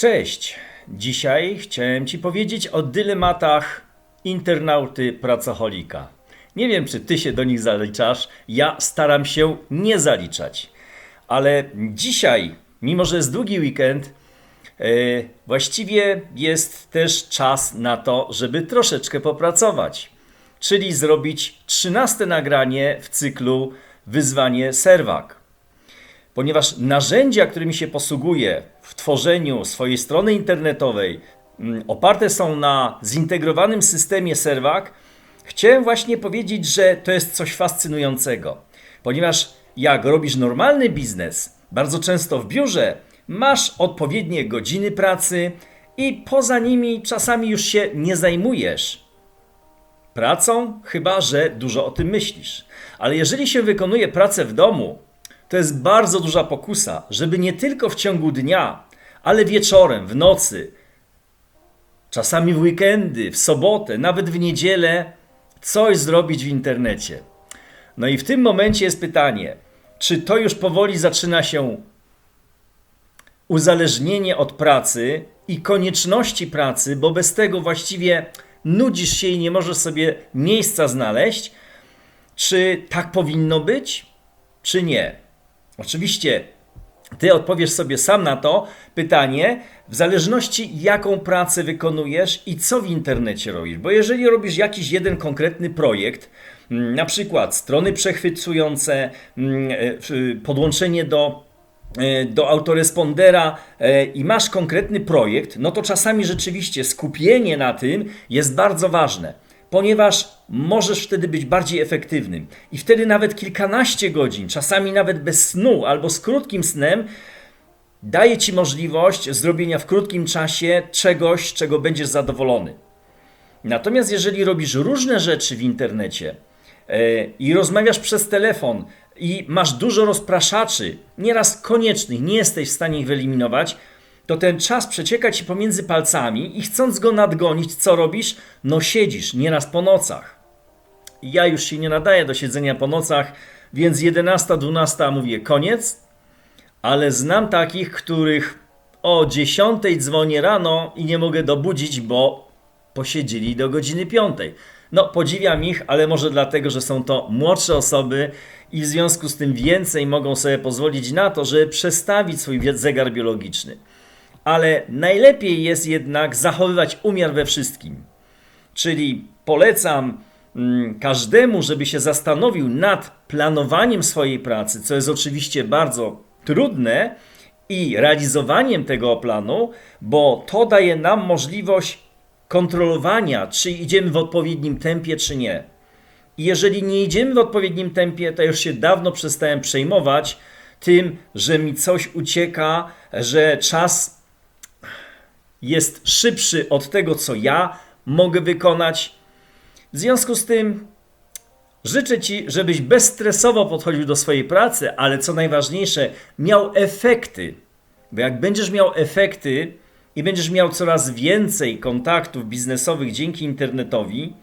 Cześć! Dzisiaj chciałem Ci powiedzieć o dylematach internauty pracocholika. Nie wiem, czy Ty się do nich zaliczasz, ja staram się nie zaliczać. Ale dzisiaj, mimo że jest długi weekend, e, właściwie jest też czas na to, żeby troszeczkę popracować. Czyli zrobić 13 nagranie w cyklu Wyzwanie Serwak ponieważ narzędzia, którymi się posługuję w tworzeniu swojej strony internetowej, mm, oparte są na zintegrowanym systemie Serwak, chciałem właśnie powiedzieć, że to jest coś fascynującego. Ponieważ jak robisz normalny biznes, bardzo często w biurze, masz odpowiednie godziny pracy i poza nimi czasami już się nie zajmujesz pracą, chyba że dużo o tym myślisz. Ale jeżeli się wykonuje pracę w domu, to jest bardzo duża pokusa, żeby nie tylko w ciągu dnia, ale wieczorem, w nocy, czasami w weekendy, w sobotę, nawet w niedzielę coś zrobić w internecie. No i w tym momencie jest pytanie, czy to już powoli zaczyna się uzależnienie od pracy i konieczności pracy, bo bez tego właściwie nudzisz się i nie możesz sobie miejsca znaleźć. Czy tak powinno być, czy nie? Oczywiście ty odpowiesz sobie sam na to pytanie, w zależności jaką pracę wykonujesz i co w internecie robisz. Bo jeżeli robisz jakiś jeden konkretny projekt, mm, na przykład strony przechwycujące, mm, e, podłączenie do e, do autorespondera e, i masz konkretny projekt, no to czasami rzeczywiście skupienie na tym jest bardzo ważne ponieważ możesz wtedy być bardziej efektywnym. I wtedy nawet kilkanaście godzin, czasami nawet bez snu albo z krótkim snem, daje ci możliwość zrobienia w krótkim czasie czegoś, czego będziesz zadowolony. Natomiast jeżeli robisz różne rzeczy w internecie yy, i rozmawiasz przez telefon i masz dużo rozpraszaczy, nieraz koniecznych, nie jesteś w stanie ich wyeliminować, to ten czas przecieka ci pomiędzy palcami i chcąc go nadgonić, co robisz? No siedzisz, nieraz po nocach. Ja już się nie nadaję do siedzenia po nocach, więc 11, 12 mówię koniec, ale znam takich, których o 10 dzwonię rano i nie mogę dobudzić, bo posiedzieli do godziny 5. No, podziwiam ich, ale może dlatego, że są to młodsze osoby i w związku z tym więcej mogą sobie pozwolić na to, żeby przestawić swój zegar biologiczny ale najlepiej jest jednak zachowywać umiar we wszystkim. Czyli polecam mm, każdemu, żeby się zastanowił nad planowaniem swojej pracy, co jest oczywiście bardzo trudne, i realizowaniem tego planu, bo to daje nam możliwość kontrolowania, czy idziemy w odpowiednim tempie, czy nie. I jeżeli nie idziemy w odpowiednim tempie, to już się dawno przestałem przejmować tym, że mi coś ucieka, że czas jest szybszy od tego, co ja mogę wykonać. W związku z tym życzę Ci, żebyś bezstresowo podchodził do swojej pracy, ale co najważniejsze, miał efekty. Bo jak będziesz miał efekty i będziesz miał coraz więcej kontaktów biznesowych dzięki internetowi,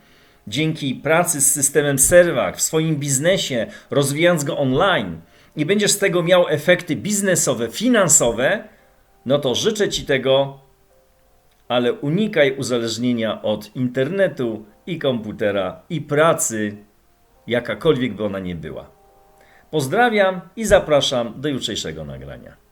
dzięki pracy z systemem Serwak w swoim biznesie, rozwijając go online i będziesz z tego miał efekty biznesowe, finansowe, no to życzę Ci tego ale unikaj uzależnienia od internetu i komputera i pracy, jakakolwiek by ona nie była. Pozdrawiam i zapraszam do jutrzejszego nagrania.